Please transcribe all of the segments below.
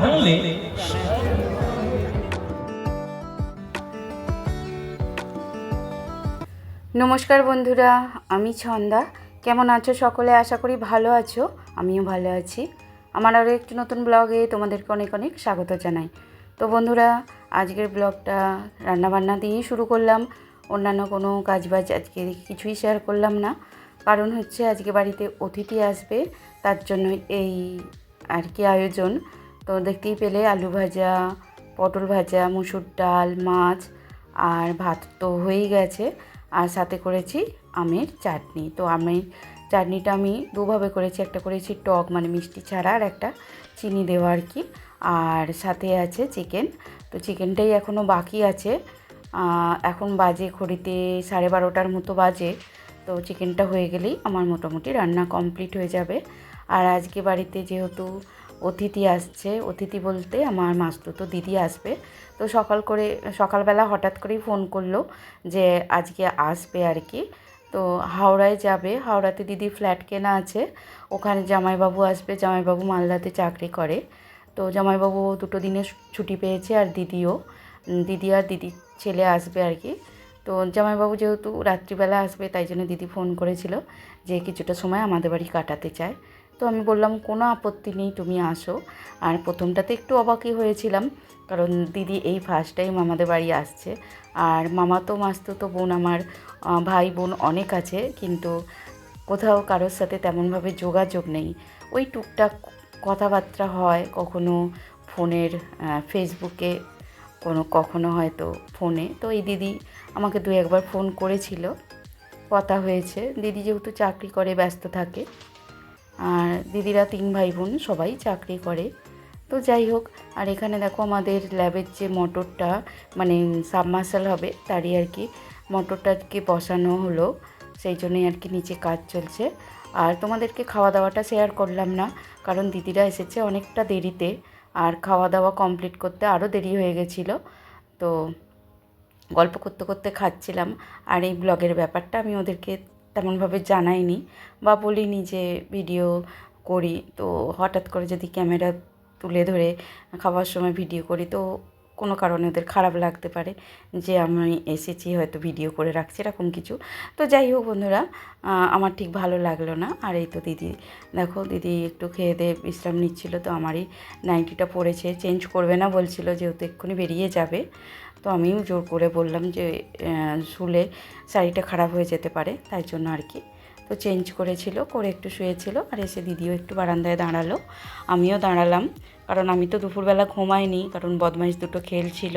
ভাঙলে নমস্কার বন্ধুরা, আমি ছন্দা। কেমন আছো সকলে? আশা করি ভালো আছো, আমিও ভালো আছি। আমার আরও একটি নতুন ব্লগে তোমাদেরকে অনেক অনেক স্বাগত জানাই। তো বন্ধুরা, আজকের ব্লগটা রান্নাবান্না দিয়েই শুরু করলাম। অন্যান্য কোনো কাজবাজ আজকে কিছুই শেয়ার করলাম না। কারণ হচ্ছে আজকে বাড়িতে অতিথি আসবে, তার জন্য এই আর কি আয়োজন। তো দেখতেই পেলে আলু ভাজা, পটল ভাজা, মুসুর ডাল, মাছ আর ভাত তো হয়েই গেছে। আর সাথে করেছি আমের চাটনি। তো আমের চাটনিটা আমি দুভাবে করেছি। একটা করেছি টক মানে মিষ্টি ছাড়া, আর একটা চিনি দেওয়া আর কি। আর সাথে আছে চিকেন। তো চিকেনটাই এখনও বাকি আছে। এখন বাজে ঘড়িতে সাড়ে বারোটার মতো বাজে। তো চিকেনটা হয়ে গেলেই আমার মোটামুটি রান্না কমপ্লিট হয়ে যাবে। আর আজকে বাড়িতে যেহেতু অতিথি আসছে। অতিথি বলতে আমার মাস্তুতো দিদি আসবে। তো সকাল করে, সকালবেলা হঠাৎ করেই ফোন করল যে আজকে আসবে আর কি। তো হাওড়ায় যাবে। হাওড়াতে দিদি ফ্ল্যাট কেনা আছে। ওখানে জামাইবাবু আসবে। জামাইবাবু মালদাতে চাকরি করে। তো জামাইবাবু দুটো দিনের ছুটি পেয়েছে আর দিদিও। দিদি আর দিদির ছেলে আসবে আর কি। তো জামাইবাবু যেহেতু রাত্রিবেলা আসবে, তাই জন্য দিদি ফোন করেছিল যে কিছুটা সময় আমাদের বাড়ি কাটাতে চায়। তো আমি বললাম, কোনো আপত্তি নেই, তুমি আসো। আর প্রথমটাতে একটু অবাকই হয়েছিলাম, কারণ দিদি এই ফার্স্ট টাইম আমাদের বাড়ি আসছে। আর মামা তো মাস্তো তো বোন আমার ভাই বোন অনেক আছে, কিন্তু কোথাও কারোর সাথে তেমনভাবে যোগাযোগ নেই। ওই টুকটাক কথাবার্তা হয়, কখনো ফোনের ফেসবুকে, কোনো, কখনো হয়তো ফোনে। তো এই দিদি আমাকে দু একবার ফোন করেছিল, কথা হয়েছে। দিদি যেহেতু চাকরি করে, ব্যস্ত থাকে আর দিদিরা তিন ভাই বোন সবাই চাকরি করে। তো যাই হোক, আর এখানে দেখো আমাদের ল্যাবের যে মোটরটা মানে সাবমার্সাল হবে তারই আর কি মোটরটাকে বসানো হলো, সেই জন্যই আর কি নিচে কাজ চলছে। আর তোমাদেরকে খাওয়া দাওয়াটা শেয়ার করলাম না, কারণ দিদিরা এসেছে অনেকটা দেরিতে, আর খাওয়া দাওয়া কমপ্লিট করতে আরও দেরি হয়ে গেছিল। তো গল্প করতে করতে খাচ্ছিলাম, আর এই ব্লগের ব্যাপারটা আমি ওদেরকে তেমনভাবে জানাইনি বা বলিনি যে ভিডিও করি। তো হঠাৎ করে যদি ক্যামেরা তুলে ধরে খাবার সময় ভিডিও করি, তো কোনো কারণে ওদের খারাপ লাগতে পারে যে আমি এসেছি, হয়তো ভিডিও করে রাখছি, এরকম কিছু। তো যাই হোক বন্ধুরা আমার ঠিক ভালো লাগল না। আর এই তো দিদি, দেখো দিদি একটু খেয়ে দিয়ে বিশ্রাম নিচ্ছিল, তো আমারই নাইটিটা পড়েছে চেঞ্জ করবে না বলছিল, যেহেতু এক্ষুনি বেরিয়ে যাবে। তো আমিও জোর করে বললাম যে শুলে শাড়িটা খারাপ হয়ে যেতে পারে, তাই জন্য আর কি। তো চেঞ্জ করেছিল, করে একটু শুয়েছিল, আর এসে দিদিও একটু বারান্দায় দাঁড়াল, আমিও দাঁড়ালাম। কারণ আমি তো দুপুরবেলা ঘুমাইনি, কারণ বদমাইশ দুটো খেলছিল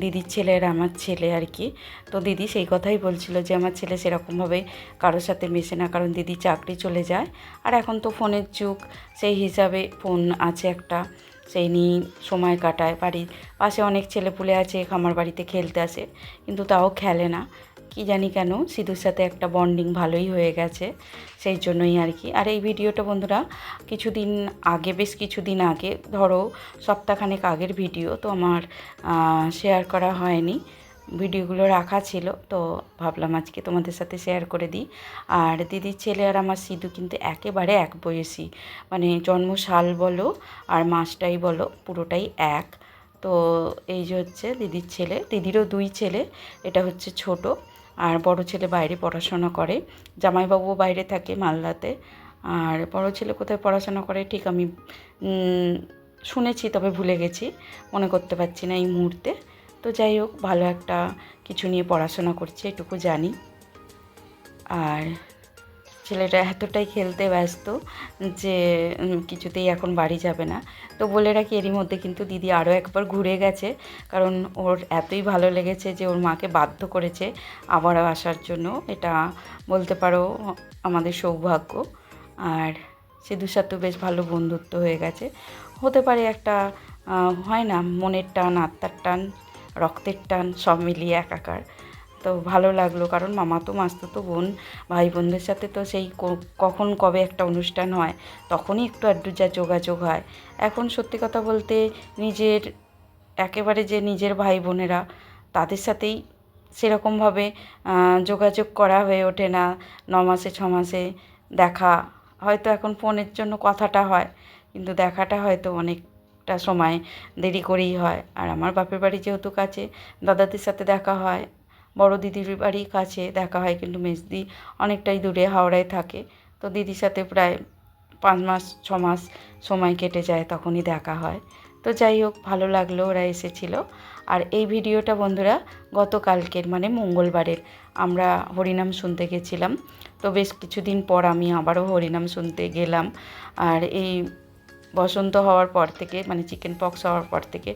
দিদির ছেলে আর আমার ছেলে আর কি। তো দিদি সেই কথাই বলছিল যে, আমার ছেলে সেরকমভাবে কারোর সাথে মেশে না, কারণ দিদি চাকরি চলে যায়। আর এখন তো ফোনের যুগ, সেই হিসাবে ফোন আছে একটা। সেই নিয়েই সময় কাটায়। বাড়ির পাশে অনেক ছেলেপুলে আছে, খামার বাড়িতে খেলতে আসে, কিন্তু তাও খেলে না। কি জানি কেন, সিধুর সাথে একটা বন্ডিং ভালোই হয়ে গেছে, সেই জন্যই আর কি। আর এই ভিডিওটা বন্ধুরা, কিছুদিন আগে, বেশ কিছুদিন আগে, ধরো সপ্তাহখানেক আগের ভিডিও, তো আমার শেয়ার করা হয়নি। ভিডিওগুলো রাখা ছিল, তো ভাবলাম আজকে তোমাদের সাথে শেয়ার করে দিই। আর দিদির ছেলে আর আমার সিধু কিন্তু একেবারে এক বয়সী মানে জন্ম সাল বলো আর মাসটাই বলো, পুরোটাই এক। তো এই যে হচ্ছে দিদির ছেলে, দিদিরও দুই ছেলে, এটা হচ্ছে ছোট। আর বড় ছেলে বাইরে পড়াশোনা করে জামাইবাবুও বাইরে থাকে মালদাতে। আর বড় ছেলে কোথায় পড়াশোনা করে ঠিক আমি শুনেছি তবে ভুলে গেছি, মনে করতে পারছি না এই মুহূর্তে। তো যাই হোক, ভালো একটা কিছু নিয়ে পড়াশোনা করছে, এটুকু জানি। আর ছেলেটা এতটাই খেলতে ব্যস্ত যে কিছুতেই এখন বাড়ি যাবে না। তো বলে রাখি, এরই মধ্যে কিন্তু দিদি আরও একবার ঘুরে গেছে, কারণ ওর এতই ভালো লেগেছে যে, ওর মাকে বাধ্য করেছে আবারও আসার জন্য। এটা বলতে পারো, আমাদের সৌভাগ্য। আর সিধুর সাথেও বেশ ভালো বন্ধুত্ব হয়ে গেছে। হতে পারে একটা হয় না, মনের টান, আত্মার টান রক্তের টান সব মিলিয়ে একাকার। তো ভালো লাগল, কারণ মামা তো মাস্তো তো বোন। ভাই বোনদের সাথে তো সেই কখন কবে একটা অনুষ্ঠান হয়, তখনই একটু আড্ডু যা যোগাযোগ হয়। এখন সত্যি কথা বলতে নিজের, একেবারে যে নিজের ভাই বোনেরা, তাদের সাথেই সেরকমভাবে যোগাযোগ করা হয়ে ওঠে না। ন মাসে, ছ মাসে দেখা, হয়তো এখন ফোনের জন্য কথাটা হয়, কিন্তু দেখাটা হয়তো অনেক অনেকটা সময় দেরি করেই হয়। আর আমার বাপের বাড়ি যেহেতু কাছে, দাদাদের সাথে দেখা হয়, বড় দিদির বাড়ি কাছে দেখা হয়, কিন্তু মেজদি অনেকটাই দূরে হাওড়ায় থাকে। তো দিদির সাথে প্রায় পাঁচ মাস, ছ মাস সময় কেটে যায়, তখনই দেখা হয়। তো যাই হোক, ভালো লাগল ওরা এসেছিল। আর এই ভিডিওটা বন্ধুরা গতকালকের মানে মঙ্গলবারের, আমরা হরিনাম শুনতে গেছিলাম। তো বেশ কিছুদিন পর আমি আবারও হরিনাম শুনতে গেলাম। আর এই বসন্ত হওয়ার পর থেকে মানে চিকেন পক্স হওয়ার পর থেকে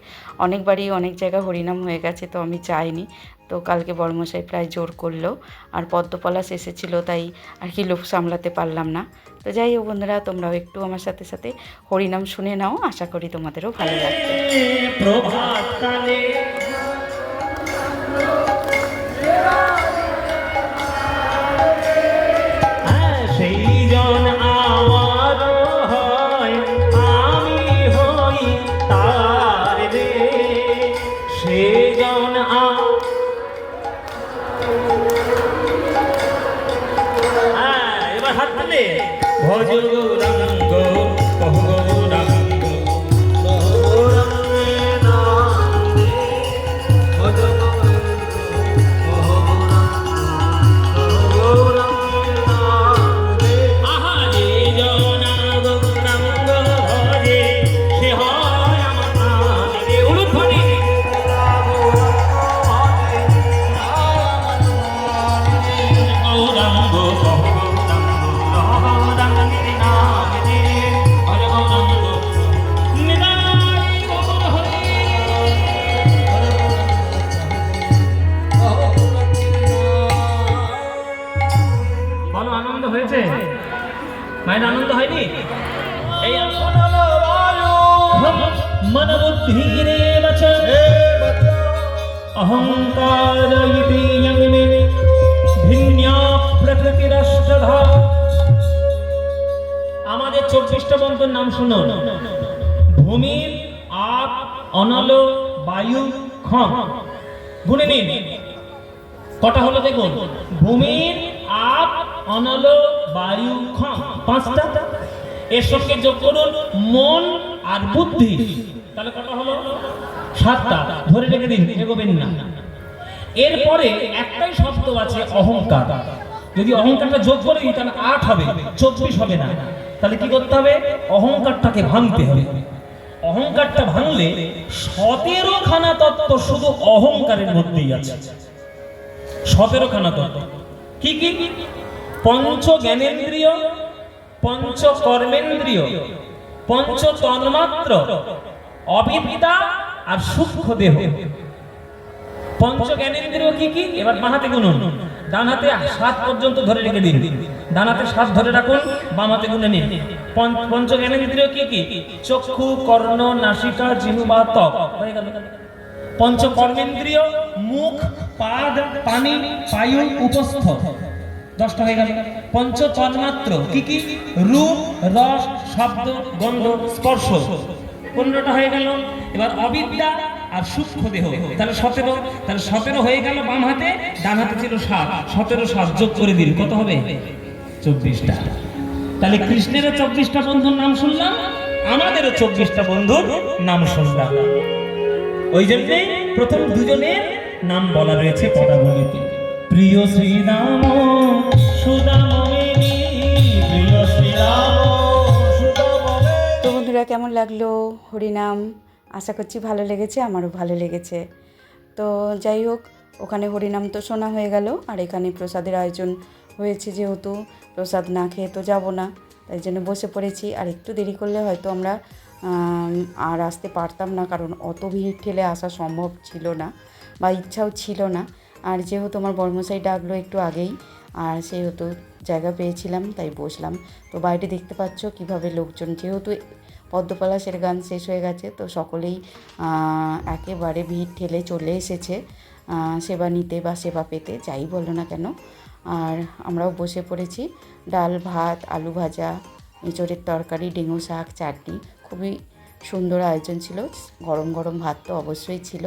অনেকবারই অনেক জায়গায় হরিনাম হয়ে গেছে, তো আমি চাইনি তো কালকে বড়মশাই প্রায় জোর করল আর পদ্মপলাশ এসেছিল, তাই আর কি লোভ সামলাতে পারলাম না। তো যাই হোক বন্ধুরা, তোমরাও একটু আমার সাথে সাথে হরিনাম শুনে নাও, আশা করি তোমাদেরও ভালো লাগবে। এবার মায়ের আনন্দ হয়নি? এই মন বুদ্ধি রে অহংকার ভিন্যা প্রকৃতিরষ্টধা আমাদের চব্বিশটা বন্ধুর নাম শুনুন। ভূমির আপ অনল বায়ু ক্ষম গুনে নিন। কটা হলো দেখুন? ভূমির আপ অনল বায়ু ক্ষম পাঁচটা। এর সঙ্গে যোগ করুন মন আর বুদ্ধি। তাহলে কটা হলো? সাতটা। ধরে রেখে দিন, এগোবেন না। এরপরে একটাই শব্দ আছে অহংকার। যদি অহংকারটা যোগ করে দিই তাহলে আট হবে, চব্বিশ হবে না। তাহলে কি করতে হবে? অহংকারটাকে ভাঙতে হবে। অহংকারটা ভাঙলে সতেরো খানা তত্ত্ব শুধু অহংকারের মধ্যেই আছে। সতেরো খানা তত্ত্ব। কি কি? পঞ্চ জ্ঞানেন্দ্রিয় পঞ্চ কর্মেন্দ্রিয় পঞ্চ তন্মাত্র অবিদ্যা আর সূক্ষ্ম দেহ পঞ্চ জ্ঞানেন্দ্রিয় কি কি? এবার বাঁ হাতে গুনুন। ডান হাতে সাত পর্যন্ত ধরে রেখে দিন। ডান হাতে সাত ধরে রাখুন, বাম হাতে গুনে নিন। পঞ্চ জ্ঞানেন্দ্রিয় কি কি? চক্ষু, কর্ণ, নাসিকা, জিহ্বা, ত্বক। হয়ে গেল। পঞ্চ কর্মেন্দ্রিয় মুখ, পাদ, পানি, বায়ু উপস্থ। দশটা হয়ে গেল। পঞ্চ তন্মাত্র কি কি? রূপ, রস, শব্দ, গন্ধ, স্পর্শ। পনেরোটা হয়ে গেল। এবার অবিদ্যা আর সূক্ষ্ম দেহ তাহলে সতেরো তাহলে সতেরো হয়ে গেল বাম হাতে, ডান হাতে ছিল সাত। সতেরো, সাত যোগ করে দিন, কত হবে? চব্বিশটা। তাহলে কৃষ্ণেরও চব্বিশটা বন্ধুর নাম শুনলাম, আমাদেরও চব্বিশটা বন্ধুর নাম শুনলাম। ওই জন্যে প্রথম দুজনের নাম বলা রয়েছে পদাবলীতে। প্রিয় শ্রীরাম তো বন্ধুরা কেমন লাগল? হরিনাম আশা করছি ভালো লেগেছে আমারও ভালো লেগেছে। তো যাই হোক ওখানে হরিনাম তো শোনা হয়ে গেল আর এখানে প্রসাদের আয়োজন হয়েছে যেহেতু প্রসাদ না খেয়ে তো যাব না তাই জন্য বসে পড়েছি। আর একটু দেরি করলে হয়তো আমরা আম, আর আসতে পারতাম না, কারণ অত ভিড় ঠেলে আসা সম্ভব ছিল না বা ইচ্ছাও ছিল না। আর যেহেতু আমার বর্মশাই ডাকলো একটু আগেই, আর সেহেতু জায়গা পেয়েছিলাম, তাই বসলাম। তো বাইরে দেখতে পাচ্ছ কীভাবে লোকজন, যেহেতু পদ্মপলাশের গান শেষ হয়ে গেছে, তো সকলেই একেবারে ভিড় ঠেলে চলে এসেছে সেবা নিতে বা সেবা পেতে, যাই বলো না কেন। আর আমরাও বসে পড়েছি, ডাল, ভাত, আলু ভাজা, এঁচড়ের তরকারি ডেঙ্গু শাক, চাটনি। খুবই সুন্দর আয়োজন ছিল। গরম গরম ভাত তো অবশ্যই ছিল।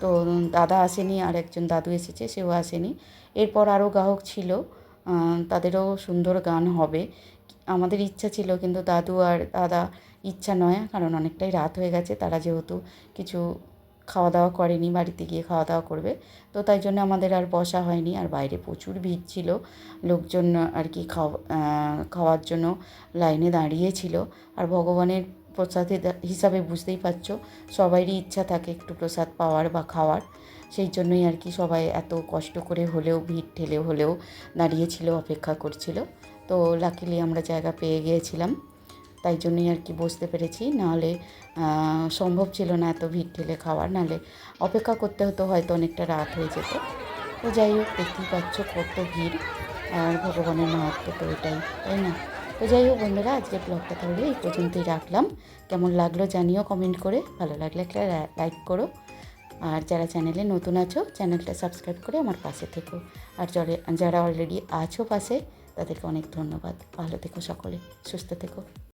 তো দাদা আসেনি, আর একজন দাদু এসেছে, সেও আসেনি। এরপর আরও গ্রাহক ছিল তাদেরও সুন্দর গান হবে। আমাদের ইচ্ছা ছিল, কিন্তু দাদু আর দাদা ইচ্ছা নয়, কারণ অনেকটাই রাত হয়ে গেছে, তারা যেহেতু কিছু খাওয়া দাওয়া করেনি, বাড়িতে গিয়ে খাওয়া দাওয়া করবে। তো তাই জন্য আমাদের আর বসা হয়নি, আর বাইরে প্রচুর ভিড় ছিল। লোকজন আর কি খাওয়া খাওয়ার জন্য লাইনে দাঁড়িয়েছিল আর ভগবানের প্রসাদের হিসাবে বুঝতেই পারছ সবারই ইচ্ছা থাকে একটু প্রসাদ পাওয়ার বা খাওয়ার। সেই জন্যই আর কি সবাই এত কষ্ট করে হলেও, ভিড় ঠেলে হলেও দাঁড়িয়েছিল অপেক্ষা করছিল। তো লাকিলি আমরা জায়গা পেয়ে গিয়েছিলাম। তাই জন্যই আর কি বসতে পেরেছি। নাহলে সম্ভব ছিল না এত ভিড় ঠেলে খাওয়ার। নাহলে অপেক্ষা করতে হতো, হয়তো অনেকটা রাত হয়ে যেত। তো যাই হোক, দেখতেই পাচ্ছ কত ভিড়। আর ভগবানের মাহাত্ম তো এটাই, তাই না? তো যাই হোক বন্ধুরা আজকে ব্লগটা তাহলে এই পর্যন্তই রাখলাম। কেমন লাগল জানিও কমেন্ট করে। ভালো লাগলে একটা লাইক করো। আর যারা চ্যানেলে নতুন আছো, চ্যানেলটা সাবস্ক্রাইব করে আমার পাশে থেকো। আর যারা অলরেডি আছো পাশে, তাদেরকে অনেক ধন্যবাদ। ভালো থেকো সকলে, সুস্থ থেকো।